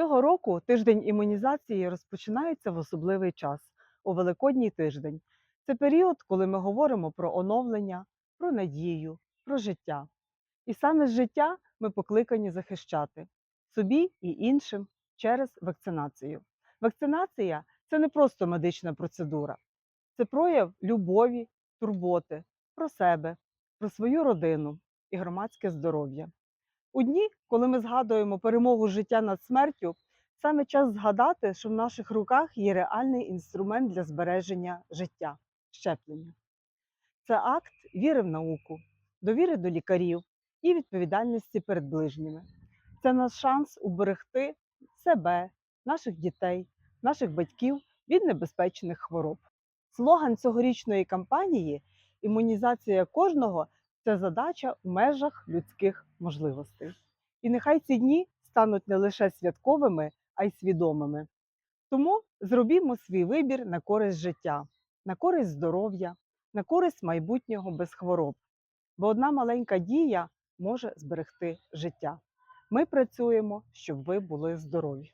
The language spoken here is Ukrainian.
Цього року тиждень імунізації розпочинається в особливий час у Великодній тиждень. Це період, коли ми говоримо про оновлення, про надію, про життя. І саме з життя ми покликані захищати собі і іншим через вакцинацію. Вакцинація це не просто медична процедура, це прояв любові, турботи про себе, про свою родину і громадське здоров'я. У дні, коли ми згадуємо перемогу життя над смертю, саме час згадати, що в наших руках є реальний інструмент для збереження життя щеплення. Це акт віри в науку, довіри до лікарів і відповідальності перед ближніми. Це наш шанс уберегти себе, наших дітей, наших батьків від небезпечних хвороб. Слоган цьогорічної кампанії Імунізація кожного це задача в межах людських можливостей. І нехай ці дні стануть не лише святковими, а й свідомими. Тому зробімо свій вибір на користь життя, на користь здоров'я, на користь майбутнього без хвороб. Бо одна маленька дія може зберегти життя. Ми працюємо, щоб ви були здорові.